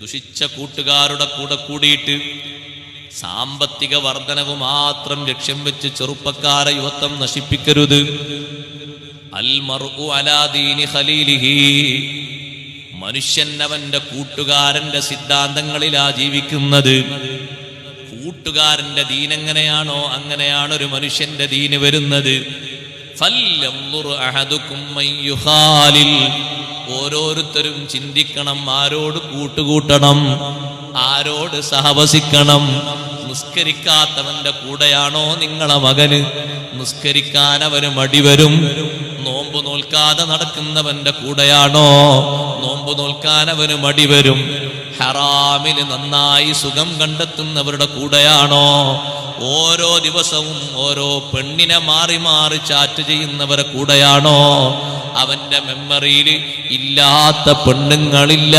ദുഷിച്ച കൂട്ടുകാരുടെ കൂടെ കൂടിയിട്ട് സാമ്പത്തിക വർധനവ് മാത്രം ലക്ഷ്യം വെച്ച് ചെറുപ്പക്കാരെ യുവത്വം നശിപ്പിക്കരുത്. മനുഷ്യൻ അവന്റെ കൂട്ടുകാരന്റെ സിദ്ധാന്തങ്ങളിലാ ജീവിക്കുന്നത്. കൂട്ടുകാരന്റെ ദീൻ എങ്ങനെയാണോ അങ്ങനെയാണ് ഒരു മനുഷ്യന്റെ ദീന് വരുന്നത്. ഓരോരുത്തരും ചിന്തിക്കണം ആരോട് കൂട്ടുകൂട്ടണം ആരോട് സഹവസിക്കണം. നിസ്കരിക്കാത്തവന്റെ കൂടെയാണോ നിങ്ങളെ മകന്? നിസ്കരിക്കാൻ അവന് മടിവരും നോമ്പു നോൽക്കാതെ നടക്കുന്നവന്റെ കൂടെയാണോ? നോമ്പു നോൽക്കാൻ അവന് മടിവരും ഹറാമിന് നന്നായി സുഖം കണ്ടെത്തുന്നവരുടെ കൂടെയാണോ? ഓരോ ദിവസവും ഓരോ പെണ്ണിനെ മാറി മാറി ചാറ്റ് ചെയ്യുന്നവരെ കൂടെയാണോ? അവന്റെ മെമ്മറിയിൽ ഇല്ലാത്ത പെണ്ണുങ്ങളില്ല.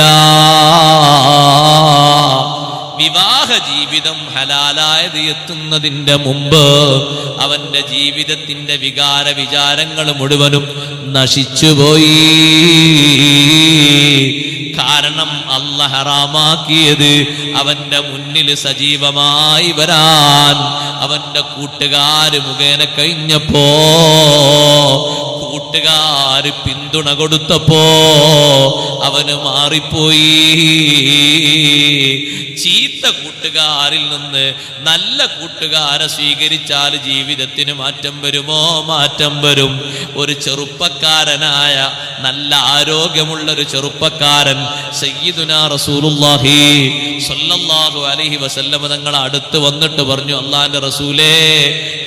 വിവാഹ ജീവിതം ഹലാലായത് എത്തുന്നതിന്റെ മുമ്പ് അവന്റെ ജീവിതത്തിന്റെ വികാര വിചാരങ്ങൾ മുഴുവനും നശിച്ചുപോയി. കാരണം അല്ല ഹറാമാക്കിയത് അവന്റെ മുന്നിൽ സജീവമായി വരാൻ അവന്റെ കൂട്ടുകാര് മുഖേന കഴിഞ്ഞപ്പോ കൂട്ടുകാര് പിന്തുണ കൊടുത്തപ്പോ അവന് മാറിപ്പോയി. ചീത്ത കൂട്ടുകാരിൽ നിന്ന് നല്ല കൂട്ടുകാരെ സ്വീകരിച്ചാൽ ജീവിതത്തിന് മാറ്റം വരുമോ? മാറ്റം വരും. ഒരു ചെറുപ്പക്കാരനായ നല്ല ആരോഗ്യമുള്ള ഒരു ചെറുപ്പക്കാരൻ സയ്യിദുന അലൈഹി വസല്ലമ തങ്ങൾ അടുത്ത് വന്നിട്ട് പറഞ്ഞു അള്ളാന്റെ റസൂലേ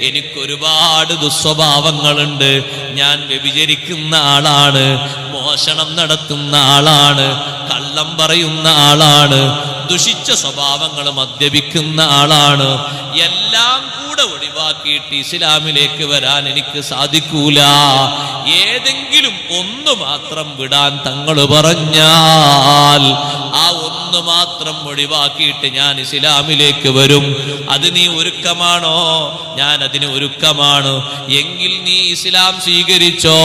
എനിക്കൊരുപാട് ദുസ്വഭാവങ്ങളുണ്ട്. ഞാൻ വ്യഭിചരിക്കുന്ന ആളാണ് മോഷണം നടത്തുന്ന ആളാണ് കള്ളം പറയുന്ന ആളാണ് ദുഷിച്ച സ്വഭാവങ്ങൾ മദ്യപിക്കുന്ന ആളാണ്. എല്ലാം കൂടെ ഒഴിവാക്കിയിട്ട് ഇസ്ലാമിലേക്ക് വരാൻ എനിക്ക് സാധിക്കൂല. ഏതെങ്കിലും ഒന്ന് മാത്രം വിടാൻ തങ്ങൾ പറഞ്ഞാൽ ആ ഒന്ന് മാത്രം ഒഴിവാക്കിയിട്ട് ഞാൻ ഇസ്ലാമിലേക്ക് വരും. അത് നീ ഒരുക്കമാണോ? ഞാൻ അതിന് ഒരുക്കമാണ്. എങ്കിൽ നീ ഇസ്ലാം സ്വീകരിച്ചോ?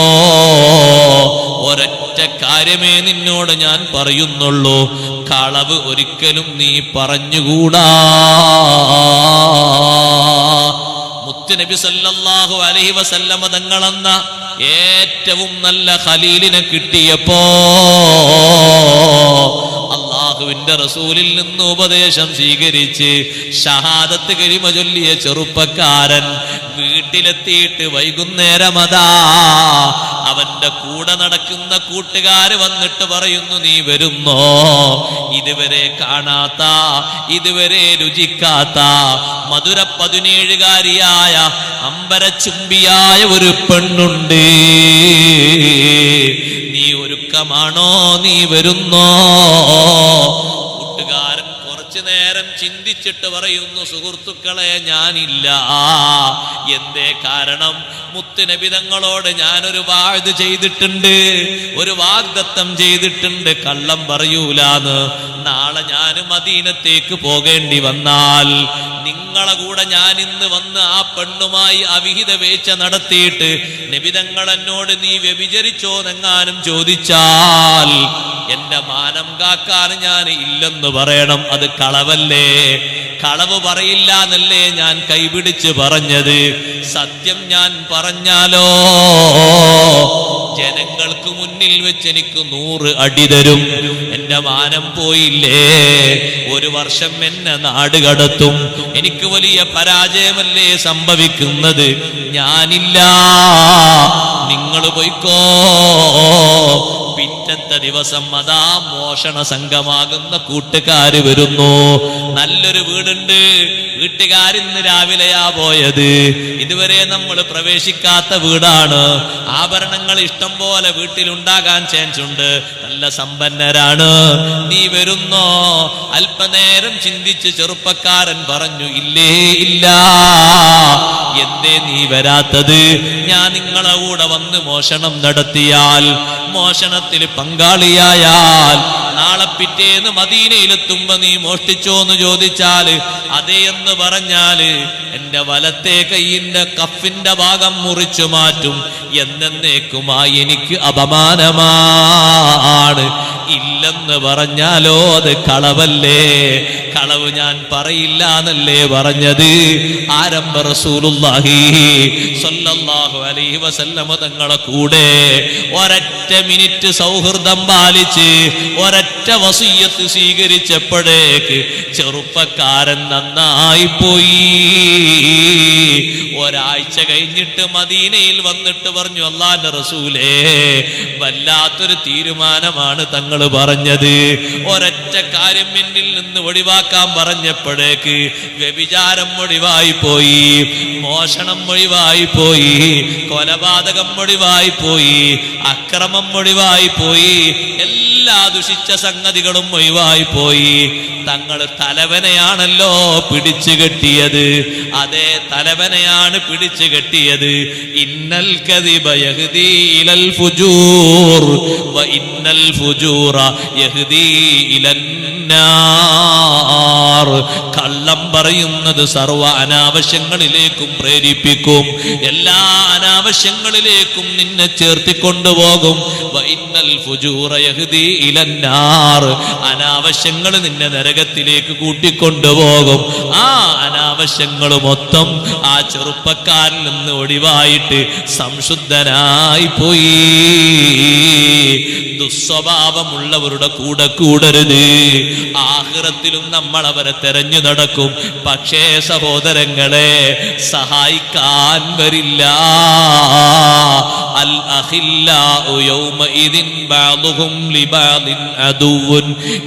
ഒരൊറ്റ കാര്യമേ നിന്നോട് ഞാൻ പറയുന്നുള്ളൂ. കളവ് ഒരിക്കലും നീ പറഞ്ഞുകൂടാ. മുത്തുനബി സല്ലല്ലാഹു അലൈഹി വസല്ലമ തങ്ങളെന്ന ഏറ്റവും നല്ല ഖലീലിനെ കിട്ടിയപ്പോ അള്ളാഹുവിന്റെ റസൂലിൽ നിന്ന് ഉപദേശം സ്വീകരിച്ച് ഷഹാദത്ത് കരിമ ചൊല്ലിയ ചെറുപ്പക്കാരൻ വീട്ടിലെത്തിയിട്ട് വൈകുന്നേരമതാ അവന്റെ കൂടെ നടക്കുന്ന കൂട്ടുകാര് വന്നിട്ട് പറയുന്നു നീ വരുന്നോ? ഇതുവരെ കാണാത്ത ഇതുവരെ രുചിക്കാത്ത മധുര പതിനേഴുകാരിയായ അമ്പരച്ചുംബിയായ ഒരു പെണ്ണുണ്ട്. നീ നീ വരുന്നോ? കൂട്ടുകാരൻ കുറച്ചു നേരം ചിന്തിച്ചിട്ട് പറയുന്നു സുഹൃത്തുക്കളെ ഞാനില്ല. എന്തേ കാരണം? മുത്തുനബിതങ്ങളോട് ഞാനൊരു വാഴ്ത് ചെയ്തിട്ടുണ്ട്. ഒരു വാഗ്ദത്തം ചെയ്തിട്ടുണ്ട്. കള്ളം പറയൂലാന്ന്. നാളെ ഞാൻ മദീനത്തേക്ക് പോകേണ്ടി വന്നാൽ നിങ്ങളെ കൂടെ ഞാൻ ഇന്ന് വന്ന് ആ പെണ്ണുമായി അവിഹിത വേച്ച നടത്തിയിട്ട് നിബിതങ്ങൾ എന്നോട് നീ വ്യഭിചരിച്ചോ എന്നെങ്ങാനും ചോദിച്ചാൽ എന്റെ മാനം കാക്കാൻ ഞാൻ ഇല്ലെന്ന് പറയണം. അത് കളവല്ലേ? കളവ് പറയില്ല എന്നല്ലേ ഞാൻ കൈപിടിച്ച് പറഞ്ഞത്? സത്യം ഞാൻ പറഞ്ഞാലോ? ജനങ്ങൾക്ക് മുന്നിൽ വെച്ച് എനിക്ക് നൂറ് അടി തരും. എന്റെ മാനം പോയില്ലേ? ഒരു വർഷം എന്നെ നാട് കടത്തും. എനിക്ക് വലിയ പരാജയമല്ലേ സംഭവിക്കുന്നത്? ഞാനില്ല. നിങ്ങൾ പോയിക്കോ. പിറ്റത്തെ ദിവസം അതാ മോഷണ സംഘമാകുന്ന കൂട്ടുകാര് വരുന്നു. നല്ലൊരു വീടുണ്ട്. വീട്ടുകാരിന്ന് രാവിലെയാ പോയത്. ഇതുവരെ നമ്മൾ പ്രവേശിക്കാത്ത വീടാണ്. ആഭരണങ്ങൾ ഇഷ്ടം പോലെ വീട്ടിലുണ്ടാകാൻ ചാൻസ് ഉണ്ട്. നല്ല സമ്പന്നരാണ്. നീ വരുന്നോ? അല്പനേരം ചിന്തിച്ച് ചെറുപ്പക്കാരൻ പറഞ്ഞു ഇല്ലേ ഇല്ല. എന്തേ നീ വരാത്തത്? ഞാൻ നിങ്ങളെ കൂടെ വന്ന് മോഷണം നടത്തിയാൽ മോഷണത്തിൽ പങ്കാളിയായാൽ നാളെ പിറ്റേന്ന് മദീനയിലെത്തുമ്പോ നീ മോഷ്ടിച്ചോ എന്ന് ചോദിച്ചാൽ അതേ എന്ന് പറഞ്ഞാൽ എന്റെ വലത്തെ കൈയിന്റെ കഫിന്റെ ഭാഗം മുറിച്ചു മാറ്റും. എന്നേക്കുമായി എനിക്ക് അപമാനമാണ് ഇല്ലെന്ന് പറഞ്ഞാലോ അത് കളവല്ലേ? കളവ് ഞാൻ പറയില്ല എന്നല്ലേ പറഞ്ഞത്? ആരംഭ റസൂലുള്ളാഹി സ്വല്ലല്ലാഹു അലൈഹി വസല്ലമ തങ്ങളെ കൂടെ ഒരൊറ്റ മിനിറ്റ് സൗഹൃദം പാലിച്ച് ഒരൊറ്റ വസീയത്ത് സ്വീകരിച്ചപ്പോഴേക്ക് ചെറുപ്പക്കാരൻ നന്നായി പോയി. ഒരാഴ്ച കഴിഞ്ഞിട്ട് മദീനയിൽ വന്നിട്ട് പറഞ്ഞു അള്ളാന്റെ റസൂലേ വല്ലാത്തൊരു തീരുമാനമാണ് തങ്ങൾ പറഞ്ഞത്. ഒരൊറ്റ കാര്യം എന്നിൽ നിന്ന് ഒഴിവാക്കാൻ പറഞ്ഞപ്പോഴേക്ക് വ്യഭിചാരം ഒഴിവായി പോയി മോഷണം ഒഴിവായി പോയി കൊലപാതകം ഒഴിവായി പോയി അക്രമം ഒഴിവായി പോയി എല്ലാ ദുഷിച്ച സംഗതികളും ഒഴിവായി പോയി. തങ്ങൾ തലവനെയാണല്ലോ പിടിച്ചു കെട്ടിയത്. അതേ തലവനെയാണ് പിടിച്ചു കെട്ടിയത്. ഇന്നൽ കദിബ യഹ്ദീ ഇലൽ ഫുജൂർ വ ഇന്നൽ ഫുജൂറ കള്ളം പറയുന്നത് സർവ അനാവശ്യങ്ങളിലേക്കും പ്രേരിപ്പിക്കും. എല്ലാ അനാവശ്യങ്ങളിലേക്കും നിന്നെ ചേർത്തിക്കൊണ്ടുപോകും. വ ഇന്നൽ ഫുജൂറ യഹ്ദീ ഇലൻ നാർ അനാവശ്യങ്ങൾ നിന്നെ നരകത്തിലേക്ക് കൂട്ടിക്കൊണ്ടുപോകും. ആ അനാവശ്യങ്ങൾ മൊത്തം ആ ചെറുപ്പക്കാരിൽ നിന്ന് ഒഴിവായിട്ട് സംശുദ്ധനായി പോയി. ദുസ്വഭാവമുള്ളവരുടെ കൂടെ കൂടരുത്. ആഹ്റത്തിലും നമ്മൾ അവരെ തെരഞ്ഞു നടക്കും. പക്ഷേ സഹോദരങ്ങളെ സഹായിക്കാൻ വരില്ല. അൽ അഖില്ലാഉ യൗമഇദിൻ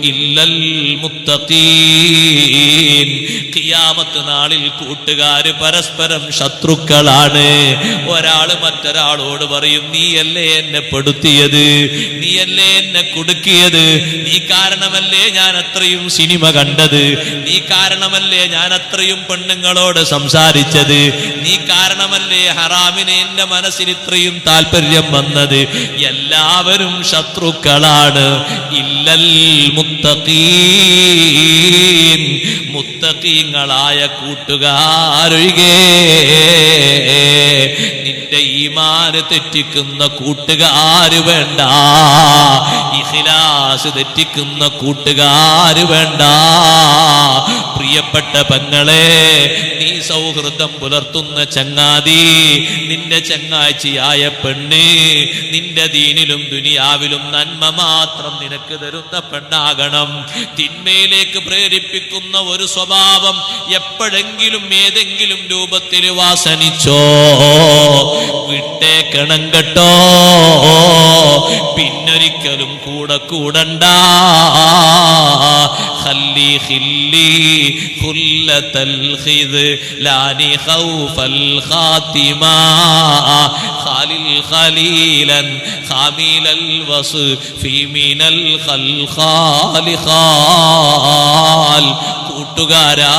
ഇല്ലൽ മുത്തഖീൻ. നാളിൽ കൂട്ടുകാര് പരസ്പരം ശത്രുക്കളാണ്. ഒരാൾ മറ്റൊരാളോട് പറയും നീയല്ലേ എന്നെ പെടുത്തിയത്? നീയല്ലേ എന്നെ കുടുക്കിയത്? നീ കാരണമല്ലേ ഞാൻ അത്രയും സിനിമ കണ്ടത്? നീ കാരണമല്ലേ ഞാൻ അത്രയും പെണ്ണുങ്ങളോട് സംസാരിച്ചത്? നീ കാരണമല്ലേ ഹറാമിന് എന്റെ മനസ്സിന് ഇത്രയും താല്പര്യം വന്നത്? എല്ലാവരും ശത്രുക്കളാണ്. ഇല്ലൽ മുത്തഖീൻ മുത്തഖീങ്ങളായ കൂട്ടുകാരൊഴികെ നിന്റെ ഈമാന് തെറ്റിക്കുന്ന കൂട്ടുകാര് വേണ്ട. ഇഖിലാസ് തെറ്റിക്കുന്ന കൂട്ടുകാര് വേണ്ട. പ്രിയപ്പെട്ട പെങ്ങളെ നീ സൗഹൃദം പുലർത്തുന്ന ചങ്ങാതി നിന്റെ ചങ്ങാഴ്ചയായ പെണ്ണ് നിന്റെ ദീനിലും ദുനിയാവിലും നന്മ മാത്രം നിനക്ക് തരുന്ന പെണ്ണാകണം. തിന്മയിലേക്ക് പ്രേരിപ്പിക്കുന്ന ഒരു സ്വഭാവം എപ്പോഴെങ്കിലും ഏതെങ്കിലും രൂപത്തിൽ വാസനിച്ചോ? വിട്ടേക്കണം കേട്ടോ. പിന്നൊരിക്കലും കൂടെ കൂടണ്ട. خلي خلي خلة الخذلان خوف الخاتمة خالل خليلا خامل الوصف من الخلخال خال കൂട്ടുകാരാ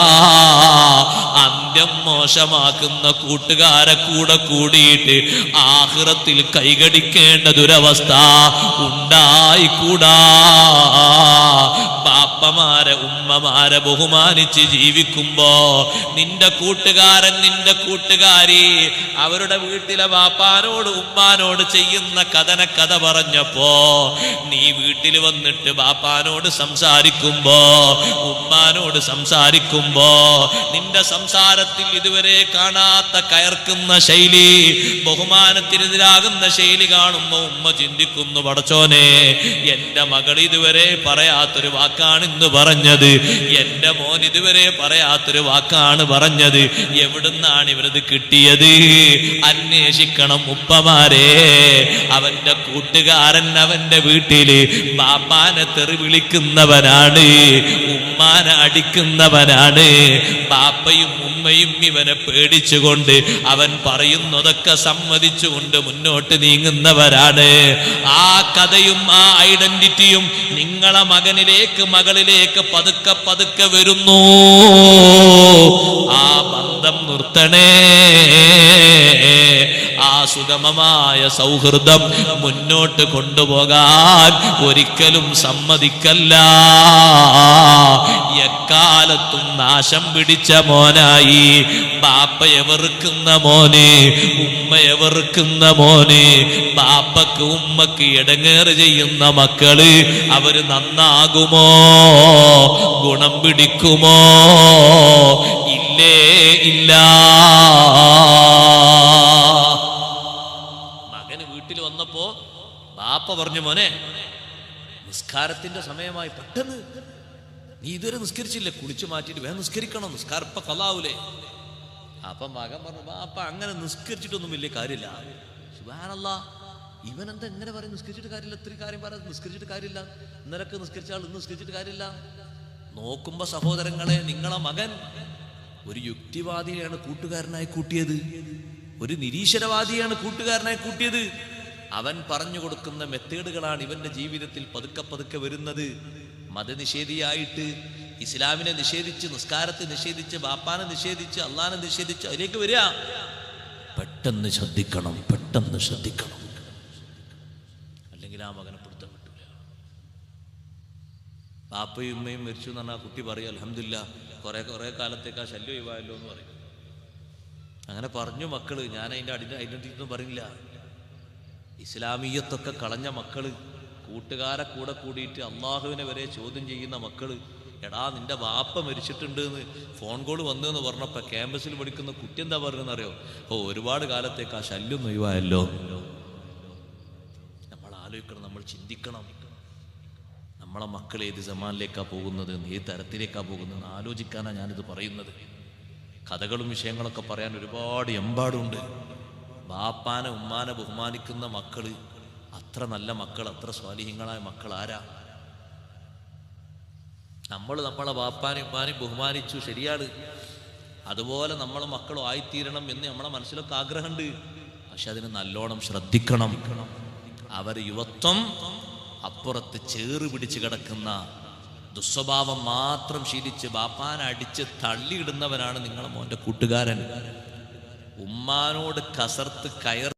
അന്ത്യം മോശമാക്കുന്ന കൂട്ടുകാരെ കൂടെ കൂടിയിട്ട് ആഹ്റത്തിൽ കൈകടിക്കേണ്ട ദുരവസ്ഥ ഉണ്ടായിക്കൂടാ. ബാപ്പമാരെ ഉമ്മമാരെ ബഹുമാനിച്ച് ജീവിക്കുമ്പോ നിന്റെ കൂട്ടുകാരൻ നിന്റെ കൂട്ടുകാരി അവരുടെ വീട്ടിലെ ബാപ്പാനോട് ഉമ്മാനോട് ചെയ്യുന്ന കഥന കഥ പറഞ്ഞപ്പോ നീ വീട്ടിൽ വന്നിട്ട് ബാപ്പാനോട് സംസാരിക്കുമ്പോ ഉമ്മാനോട് സംസാരിക്കുമ്പോ നിന്റെ സംസാരത്തിൽ ഇതുവരെ കാണാത്ത കയർക്കുന്ന ശൈലി ബഹുമാനത്തിനെതിരാകുന്ന ശൈലി കാണുമ്പോ ഉമ്മ ചിന്തിക്കുന്നു പടച്ചോനെ എന്റെ മകൾ ഇതുവരെ പറയാത്തൊരു വാക്കാണ് ഇന്ന് പറഞ്ഞത്. എന്റെ മോൻ ഇതുവരെ പറയാത്തൊരു വാക്കാണ് പറഞ്ഞത്. എവിടുന്നാണ് ഇവരത് കിട്ടിയത്? അന്വേഷിക്കണം ഉപ്പമാരെ. അവന്റെ കൂട്ടുകാരൻ അവന്റെ വീട്ടിൽ ബാപ്പാനെ തെറി വിളിക്കുന്നവനാണ് ഉമ്മാനെ അടിക്കുന്നവനാണ് ബാപ്പയും ഉമ്മയും ഇവനെ പേടിച്ചുകൊണ്ട് അവൻ പറയുന്നതൊക്കെ സമ്മതിച്ചുകൊണ്ട് മുന്നോട്ട് നീങ്ങുന്നവരാണ്. ആ കഥയും ആ ഐഡന്റിറ്റിയും നിങ്ങളെ മകനിലേക്ക് മകളിലേക്ക് പതുക്കെ പതുക്കെ വരുന്നു. ആ ബന്ധം നിർത്തണേ. സുഗമമായ സൗഹൃദം മുന്നോട്ട് കൊണ്ടുപോകാൻ ഒരിക്കലും സമ്മതിക്കല്ല. എക്കാലത്തും നാശം പിടിച്ച മോനായി ബാപ്പയെ വെറുക്കുന്ന മോനെ ഉമ്മയെ വെറുക്കുന്ന മോനെ ബാപ്പക്ക് ഉമ്മക്ക് ഇടങ്ങേറ് ചെയ്യുന്ന മക്കൾ അവർ നന്നാകുമോ? ഗുണം പിടിക്കുമോ? ഇല്ലേ ഇല്ല. ബാപ്പ പറഞ്ഞു മോനെ നിസ്കാരത്തിന്റെ സമയമായി പെട്ടെന്ന് നീ ഇതുവരെ നിസ്കരിച്ചില്ലേ? കുളിച്ചു മാറ്റിട്ട് വേ നിസ്കരിക്കണം നിസ്കാരം ഇപ്പൊ കലാവൂലേ? അപ്പം മകൻ പറഞ്ഞു ബാപ്പ അങ്ങനെ നിസ്കരിച്ചിട്ടൊന്നും വലിയ കാര്യമില്ല. സുബാനല്ല ഇവൻ എന്താ എങ്ങനെ പറയും? നിസ്കരിച്ചിട്ട് കാര്യമില്ല ഇത്ര കാര്യം പറയാം നിസ്കരിച്ചിട്ട് കാര്യമില്ല. ഇന്നലൊക്കെ നിസ്കരിച്ച ഇന്ന് നിസ്കരിച്ചിട്ട് കാര്യമില്ല. നോക്കുമ്പോ സഹോദരങ്ങളെ നിങ്ങളെ മകൻ ഒരു യുക്തിവാദിയെയാണ് കൂട്ടുകാരനായി കൂട്ടിയത്. ഒരു നിരീശ്വരവാദിയാണ് കൂട്ടുകാരനായി കൂട്ടിയത്. അവൻ പറഞ്ഞു കൊടുക്കുന്ന മെത്തേഡുകളാണ് ഇവന്റെ ജീവിതത്തിൽ പതുക്കെ പതുക്കെ വരുന്നത്. മതനിഷേധിയായിട്ട് ഇസ്ലാമിനെ നിഷേധിച്ച് നിസ്കാരത്തെ നിഷേധിച്ച് ബാപ്പാനെ നിഷേധിച്ച് അള്ളാനെ നിഷേധിച്ച് അതിലേക്ക് വരിക. പെട്ടെന്ന് ശ്രദ്ധിക്കണം പെട്ടെന്ന് ശ്രദ്ധിക്കണം. അല്ലെങ്കിൽ ആ മകനെ പിടുത്തം കിട്ടൂല. ബാപ്പയും ഉമ്മയും മരിച്ചു എന്ന് പറഞ്ഞാൽ കുട്ടി പറയും അലഹമില്ല കുറെ കുറെ കാലത്തേക്ക് ആ ശല്യം ഒഴിവായല്ലോ എന്ന് പറയും. അങ്ങനെ പറഞ്ഞു മക്കൾ ഞാൻ അതിന്റെ അടി ഐഡന്റിറ്റി ഒന്നും പറയില്ല ഇസ്ലാമീയത്തൊക്കെ കളഞ്ഞ മക്കൾ കൂട്ടുകാരെ കൂടെ കൂടിയിട്ട് അള്ളാഹുവിനെ വരെ ചോദ്യം ചെയ്യുന്ന മക്കൾ എടാ നിന്റെ വാപ്പ മരിച്ചിട്ടുണ്ട് എന്ന് ഫോൺ കോൾ വന്നു എന്ന് പറഞ്ഞപ്പോൾ ക്യാമ്പസിൽ പഠിക്കുന്ന കുട്ടി എന്താ പറയുന്നത് അറിയോ ഓ ഒരുപാട് കാലത്തേക്ക് ആ ശല്യം നൊയ്വായല്ലോ നമ്മൾ ആലോചിക്കണം നമ്മൾ ചിന്തിക്കണം. നമ്മളെ മക്കൾ ഏത് സമാനിലേക്കാ പോകുന്നത് ഏത് തരത്തിലേക്കാ പോകുന്നത് ആലോചിക്കാനാണ് ഞാനിത് പറയുന്നത്. കഥകളും വിഷയങ്ങളൊക്കെ പറയാൻ ഒരുപാട് എമ്പാടുണ്ട്. ബാപ്പാനെ ഉമ്മാനെ ബഹുമാനിക്കുന്ന മക്കൾ അത്ര നല്ല മക്കൾ അത്ര സ്വാലിഹ്യങ്ങളായ മക്കൾ ആരാ? നമ്മൾ നമ്മളെ ബാപ്പാനെയും ഉമ്മാനെയും ബഹുമാനിച്ചു ശരിയാണ്. അതുപോലെ നമ്മൾ മക്കളും ആയിത്തീരണം എന്ന് നമ്മളെ മനസ്സിലൊക്കെ ആഗ്രഹമുണ്ട്. പക്ഷെ അതിന് നല്ലോണം ശ്രദ്ധിക്കണം. അവർ യുവത്വം അപ്പുറത്ത് ചേറ് പിടിച്ച് കിടക്കുന്ന ദുസ്വഭാവം മാത്രം ശീലിച്ച് ബാപ്പാനടിച്ച് തള്ളിയിടുന്നവനാണ് നിങ്ങളെ മോന്റെ കൂട്ടുകാരൻ. ഉമ്മാനോട് കസർത്ത് കയർ